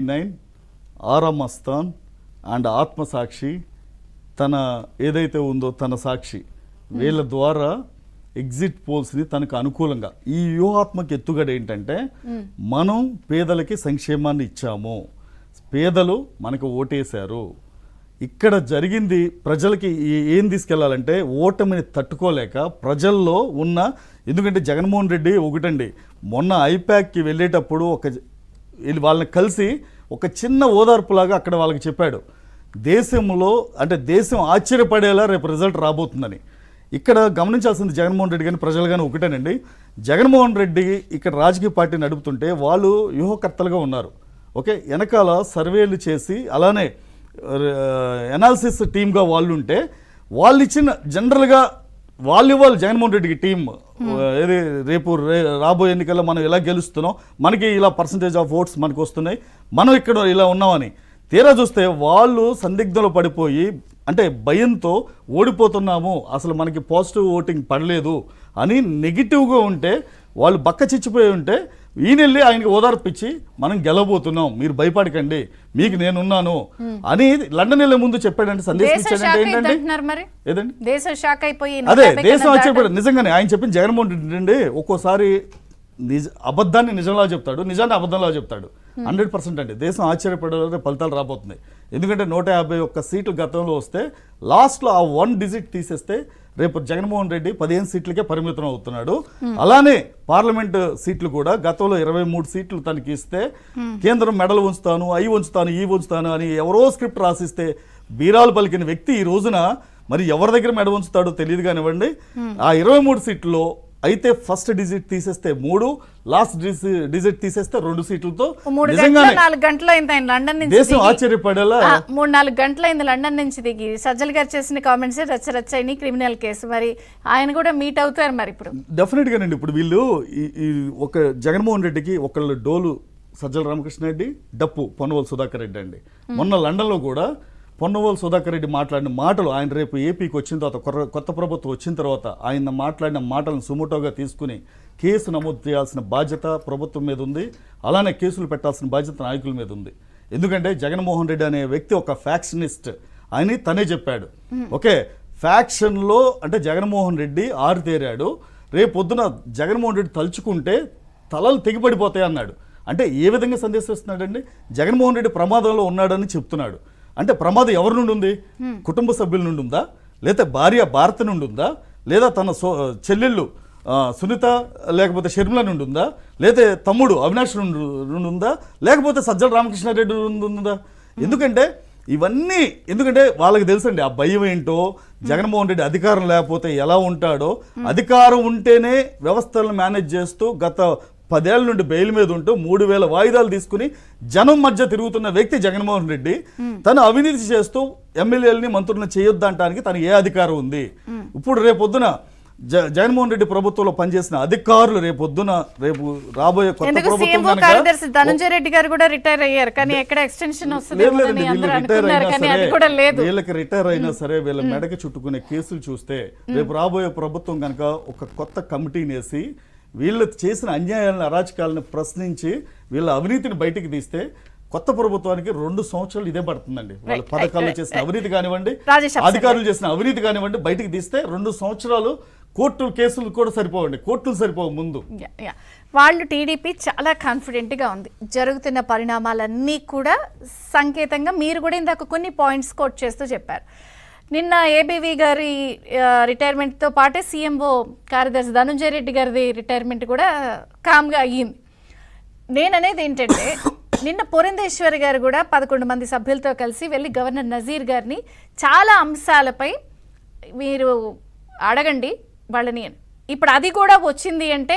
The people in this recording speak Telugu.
నైన్ ఆరామస్తాన్ అండ్ ఆత్మసాక్షి తన ఏదైతే ఉందో తన సాక్షి. వీళ్ళ ద్వారా ఎగ్జిట్ పోల్స్ని తనకు అనుకూలంగా. ఈ వ్యూహాత్మక ఎత్తుగడ ఏంటంటే మనం పేదలకి సంక్షేమాన్ని ఇచ్చాము. పేదలు మనకు ఓటేశారు. ఇక్కడ జరిగింది ప్రజలకి ఏ- తీసుకెళ్ళాలంటే ఓటమిని తట్టుకోలేక ప్రజల్లో ఉన్న ఎందుకంటే జగన్మోహన్ రెడ్డి ఒకటండి మొన్న ఐపాక్కి వెళ్ళేటప్పుడు ఒక వీళ్ళు వాళ్ళని కలిసి ఒక చిన్న ఓదార్పులాగా అక్కడ వాళ్ళకి చెప్పాడు. దేశంలో అంటే దేశం ఆశ్చర్యపడేలా రేపు రిజల్ట్ రాబోతుందని. ఇక్కడ గమనించాల్సింది జగన్మోహన్ రెడ్డి కానీ ప్రజలు కానీ ఒకటేనండి. జగన్మోహన్ రెడ్డి ఇక్కడ రాజకీయ పార్టీ నడుపుతుంటే వాళ్ళు వ్యూహకర్తలుగా ఉన్నారు. ఓకే? వెనకాల సర్వేలు చేసి అలానే ఎనాలిసిస్ టీమ్గా వాళ్ళు ఉంటే వాళ్ళు ఇచ్చిన జనరల్గా వాళ్ళు ఇవ్వాలి జగన్మోహన్ రెడ్డికి టీం రేపు రే- రాబోయే ఎన్నికల్లో మనం ఎలా గెలుస్తున్నాం? మనకి ఇలా పర్సంటేజ్ ఆఫ్ ఓట్స్ మనకు వస్తున్నాయి. మనం ఇక్కడ ఇలా ఉన్నామని తీరా చూస్తే వాళ్ళు సందిగ్ధంలో పడిపోయి అంటే భయంతో ఓడిపోతున్నాము. అసలు మనకి పాజిటివ్ ఓటింగ్ పడలేదు అని నెగిటివ్గా ఉంటే వాళ్ళు బక్క చిచ్చిపోయి ఉంటే ఈయనెళ్ళి ఆయనకి ఓదార్పిచ్చి మనం గెలవబోతున్నాం మీరు భయపడకండి మీకు నేనున్నాను అని లండన్ వెళ్ళే ముందు చెప్పాడంటే సందేశం ఇచ్చాడంటే ఏంటంటే అంటున్నారు మరి? ఏదండి? దేశం షాక్ అయిపోయి అదే 150 దేశం ఆశ్చర్యపడ నిజంగానే ఆయన చెప్పిన జగన్మోహన్ రెడ్డి అండి ఒక్కోసారి నిజ అబద్ధాన్ని నిజంలా చెప్తాడు నిజాన్ని అబద్ధంలా చెప్తాడు. హండ్రెడ్ పర్సెంట్ అండి. దేశం ఆశ్చర్యపడే ఫలితాలు రాబోతున్నాయి. ఎందుకంటే నూట యాభై ఒక్క సీట్లు గతంలో వస్తే లాస్ట్లో ఆ వన్ డిజిట్ తీసేస్తే రేపు జగన్మోహన్ రెడ్డి పదిహేను సీట్లకే పరిమితం అవుతున్నాడు. అలానే పార్లమెంట్ సీట్లు కూడా గతంలో ఇరవై మూడు సీట్లు తనకి ఇస్తే కేంద్రం మెడలు ఉంచుతాను అవి ఉంచుతాను ఈ ఉంచుతాను అని ఎవరో స్క్రిప్ట్ రాసిస్తే బీరాలు పలికిన వ్యక్తి ఈ రోజున మరి ఎవరి దగ్గర మెడ ఉంచుతాడో తెలియదు కానివ్వండి. ఆ ఇరవై మూడు సీట్లో అయితే ఫస్ట్ డిజిట్ తీసేస్తే మూడు లాస్ట్ డిజిట్ తీసేస్తే రెండు సీట్లతో మూడు గంటల నాలుగు గంటలు అయింది ఆయన లండన్ నుంచి దేశం. ఆశ్చర్యపడేలా మూడు నాలుగు గంటలు అయింది లండన్ నుంచి దిగి. సజ్జల్ గారు చేసిన కామెంట్స్ రచ్చ రచ్చ అయినాయి క్రిమినల్ కేసు మరి ఆయన కూడా మీట్ అవుతారు మరి ఇప్పుడు. డెఫినెట్ గానండి. ఇప్పుడు వీళ్ళు ఈ- ఈ ఒక జగన్మోహన్ రెడ్డికి ఒకళ్ళు డోలు సజ్జల రామకృష్ణ రెడ్డి డప్పు పొన్నవోలు సుధాకర్ రెడ్డి అండి. మొన్న లండన్లో కూడా పొన్నవోలు సుధాకర్ రెడ్డి మాట్లాడిన మాటలు ఆయన రేపు ఏపీకి వచ్చిన తర్వాత కొత్త ప్రభుత్వం వచ్చిన తర్వాత ఆయన మాట్లాడిన మాటలను సుమోటోగా తీసుకుని కేసు నమోదు చేయాల్సిన బాధ్యత ప్రభుత్వం మీద ఉంది. అలానే కేసులు పెట్టాల్సిన బాధ్యత నాయకుల మీద ఉంది. ఎందుకంటే జగన్మోహన్ రెడ్డి అనే వ్యక్తి ఒక ఫ్యాక్షనిస్ట్. అని తనే చెప్పాడు. ఓకే ఫ్యాక్షన్లో అంటే జగన్మోహన్ రెడ్డి ఆరితేరాడు. రేపు పొద్దున జగన్మోహన్ రెడ్డి తలుచుకుంటే తలలు తెగిపడిపోతాయి అన్నాడు. అంటే ఏ విధంగా సందేశం ఇస్తున్నాడండి జగన్మోహన్ రెడ్డి ప్రమాదంలో ఉన్నాడని చెప్తున్నాడు. అంటే ప్రమాదం ఎవరి నుండి ఉంది? కుటుంబ సభ్యుల నుండి ఉందా? లేదా భార్య భారత నుండి ఉందా? లేదా తన సో చెల్లెళ్ళు సునీత లేకపోతే షర్మిల నుండి ఉందా? లేదా తమ్ముడు అవినాష్ నుండి నుండి ఉందా? లేకపోతే సజ్జల రామకృష్ణారెడ్డి నుండి ఉందా? ఎందుకంటే ఇవన్నీ ఎందుకంటే వాళ్ళకి తెలుసండి ఆ భయం ఏంటో జగన్మోహన్ రెడ్డి అధికారం లేకపోతే ఎలా ఉంటాడో అధికారం ఉంటేనే వ్యవస్థలను మేనేజ్ చేస్తూ గత పదేళ్ళ నుండి బెయిల్ మీద ఉంటూ మూడు వేల వాయిదాలు తీసుకుని జనం మధ్య తిరుగుతున్న వ్యక్తి జగన్మోహన్ రెడ్డి తను అవినీతి చేస్తూ ఎమ్మెల్యేలని మంత్రులను చేయొద్దంటానికి తనకి ఏ అధికారం ఉంది? ఇప్పుడు రేపొద్దున జ జగన్మోహన్ రెడ్డి ప్రభుత్వంలో పనిచేసిన అధికారులు రేపొద్దున రేపు రాబోయే కొత్త ప్రభుత్వం కార్యదర్శి ధనంజయ రెడ్డి గారు కూడా రిటైర్ అయ్యారు. కానీ ఎక్కడ ఎక్స్టెన్షన్ వస్తుంది? వీళ్ళకి రిటైర్ అయినా సరే వీళ్ళ మెడకి చుట్టుకునే కేసులు చూస్తే రేపు రాబోయే ప్రభుత్వం కనుక ఒక కొత్త కమిటీని వేసి వీళ్ళు చేసిన అన్యాయాలను అరాచకాలను ప్రశ్నించి వీళ్ళ అవినీతిని బయటికి తీస్తే కొత్త ప్రభుత్వానికి రెండు సంవత్సరాలు ఇదే పడుతుందండి. వాళ్ళ పథకాల్లో చేసిన అవినీతి కానివ్వండి అధికారులు చేసిన అవినీతి కానివ్వండి బయటికి తీస్తే రెండు సంవత్సరాలు కోర్టు కేసులు కూడా సరిపోవండి. కోర్టులు సరిపోవు ముందు. వాళ్ళు టీడీపీ చాలా కాన్ఫిడెంట్గా ఉంది. జరుగుతున్న పరిణామాలన్నీ కూడా సంకేతంగా మీరు కూడా ఇందాక కొన్ని పాయింట్స్ కోట్ చేస్తూ చెప్పారు. నిన్న ఏబీవీ గారి రిటైర్మెంట్తో పాటే సీఎంఓ కార్యదర్శి ధనుంజయ రెడ్డి గారిది రిటైర్మెంట్ కూడా కామ్గా అయ్యింది. నేననేది ఏంటంటే నిన్న పురంధేశ్వరి గారు కూడా పదకొండు మంది సభ్యులతో కలిసి వెళ్ళి గవర్నర్ నజీర్ గారిని చాలా అంశాలపై మీరు అడగండి వాళ్ళని. ఇప్పుడు అది కూడా వచ్చింది అంటే